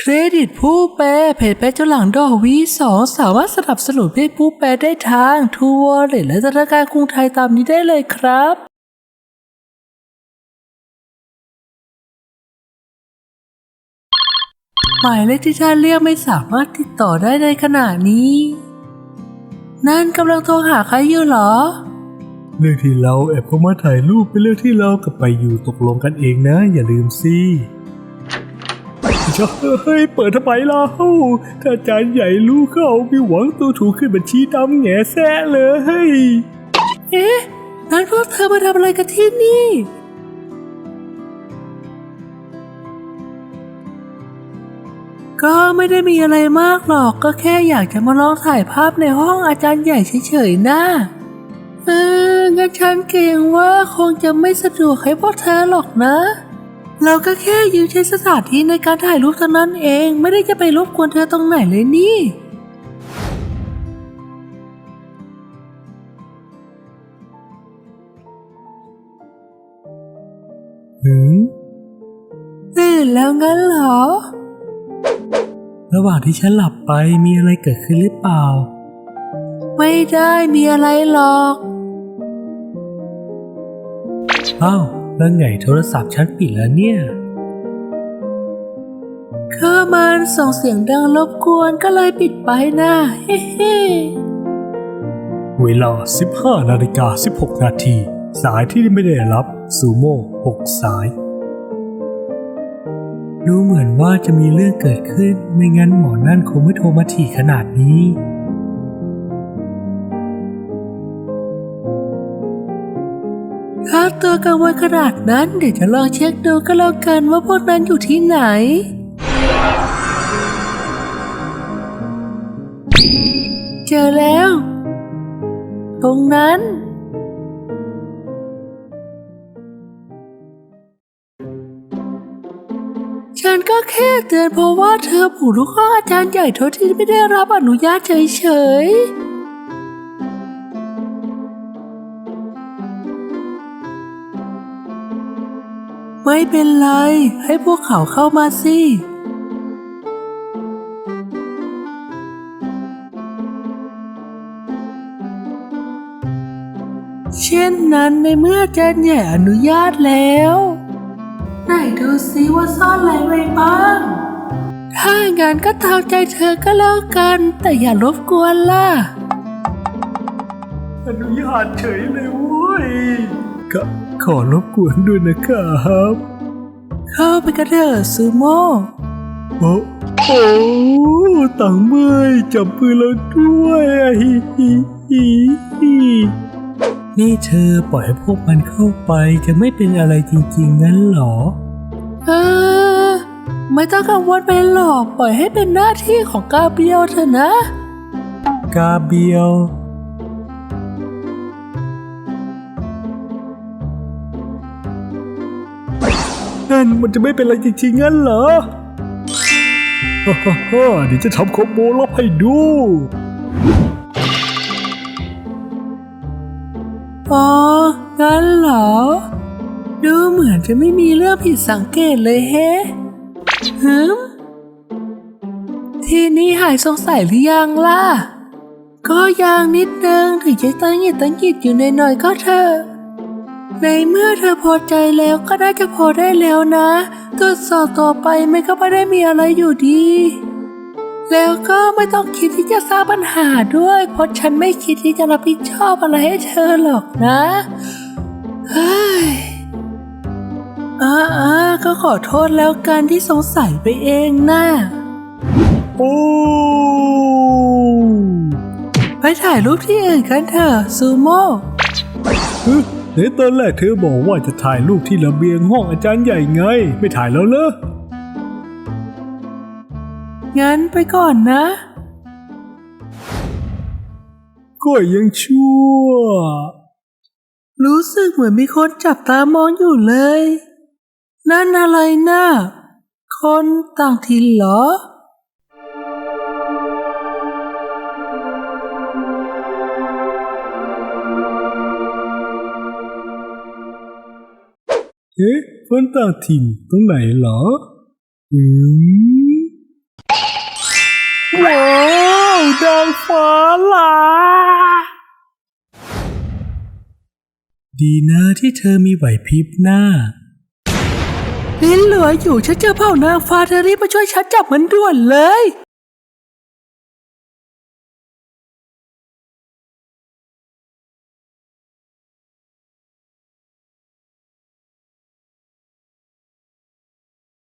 เครดิตผู้แปลเพจแปลเจ้าหลังดอกวีสองสามารถสนับสนุนเพจผู้แปลได้ทางทูวอลเล็ตและธนาคารกรุงไทยตามนี้ได้เลยครับหมายเลขที่ท่านเรียกไม่สามารถติดต่อได้ในขณะนี้ นั่นกำลังโทรหาใครอยู่เหรอ เรื่องที่เราแอบเข้ามาถ่ายรูปเป็นเรื่องที่เรากับไปอยู่ตกลงกันเองนะ อย่าลืมสิ จะเฮ้ยเปิดทำไมล่ะถ้าอาจารย์ใหญ่รู้เข้ามีหวังตัวถูกขึ้นบัญชีดำแง่แซ่เลยเอ๊ะนั้นพวกเธอมาทำอะไรกันที่นี่ก็ไม่ได้มีอะไรมากหรอกก็แค่อยากจะมาลองถ่ายภาพในห้องอาจารย์ใหญ่เฉยๆนะเอองั้นฉันเกรงว่าคงจะไม่สะดวกให้พวกเธอหรอกนะ เราก็แค่ยืมใช้สถานที่ในการถ่ายรูปเท่านั้นเอง ไม่ได้จะไปรบกวนเธอตรงไหนเลยนี่ หืมตื่นแล้วงั้นเหรอ ระหว่างที่ฉันหลับไปมีอะไรเกิดขึ้นหรือเปล่า ไม่ได้มีอะไรหรอก อ้าว แล้วไงโทรศัพท์ฉันปิดแล้วเนี่ยก็มันส่งเสียงดังรบกวนก็เลยปิดไปนะเฮ้เฮ้เวลา 15นาฬิกา16 นาที สายที่ไม่ได้รับซูโม่6สาย ดูเหมือนว่าจะมีเรื่องเกิดขึ้น ไม่งั้นหมอนั่นคงไม่โทรมาถี่ขนาดนี้ ถ้าตัวกังวลขนาดนั้น เดี๋ยวจะลองเช็คดูก็แล้วกันว่าพวกนั้นอยู่ที่ไหน เจอแล้ว ตรงนั้นฉันก็แค่เตือนเพราะว่าเธอผูกลูกห้องอาจารย์ใหญ่โทษที่ไม่ได้รับอนุญาตเฉยๆ ไม่เป็นไร ให้พวกเขาเข้ามาสิ เช่นนั้นในเมื่ออาจารย์ใหญ่อนุญาตแล้ว ไหนดูซิว่าซ่อนอะไรไว้บ้าง ถ้างั้นก็ตามใจเธอก็แล้วกัน แต่อย่ารบกวนล่ะ อนุญาตเฉยเลยเว้ย ก็ขอรบกวนด้วยนะครับ เข้าไปกันเถอะซูโม่โอ้โอ้ต่างเมื่อยจับมือเราด้วยอะฮิฮิฮิฮินี่เธอปล่อยให้พวกมันเข้าไปจะไม่เป็นอะไรจริงๆงั้นเหรอ เออ ไม่ต้องกังวลไปหรอก ปล่อยให้เป็นหน้าที่ของกาเบรียลเถอะนะ กาเบียว นั่นมันจะไม่เป็นไรจริงๆงั้นเหรอฮ่าฮ่าเดี๋ยวจะทำคอมโบลับให้ดู อ๋อ งั้นเหรอ ดูเหมือนจะไม่มีเรื่องผิดสังเกตเลยแฮะฮึมทีนี้หายสงสัยหรือยังล่ะ ก็ยังนิดนึงถึงจะตั้งหิดตั้งหงิดอยู่ในหน่อยๆก็เถอะ ในเมื่อเธอพอใจแล้วก็น่าจะพอได้แล้วนะตรวจสอบต่อไปไม่ก็ไม่ได้มีอะไรอยู่ดี แล้วก็ไม่ต้องคิดที่จะสร้างปัญหาด้วย เพราะฉันไม่คิดที่จะรับผิดชอบอะไรให้เธอหรอกนะเฮ้ยอ่าอ่าก็ขอโทษแล้วกันที่สงสัยไปเองนะโอ้ไปถ่ายรูปที่อื่นกันเถอะซูโม่เฮ้ย ในตอนแรกเธอบอกว่าจะถ่ายรูปที่ระเบียงห้องอาจารย์ใหญ่ไง ไม่ถ่ายแล้วเหรอ งั้นไปก่อนนะ ก็ยังชั่ว รู้สึกเหมือนมีคนจับตามองอยู่เลย นั่นอะไรนะ่ะคนต่างถิ่นเหรอ เอ๊ะคนต่างถิ่นตรงไหนหรอ อืม ว้าวดางฟ้าล่ะ ดีนะที่เธอมีไหวพริบหน้า ลิ้นเหลืออยู่ฉันเจอเผ่านางฟ้าเธอรีบมาช่วยฉันจับมันด่วนเลย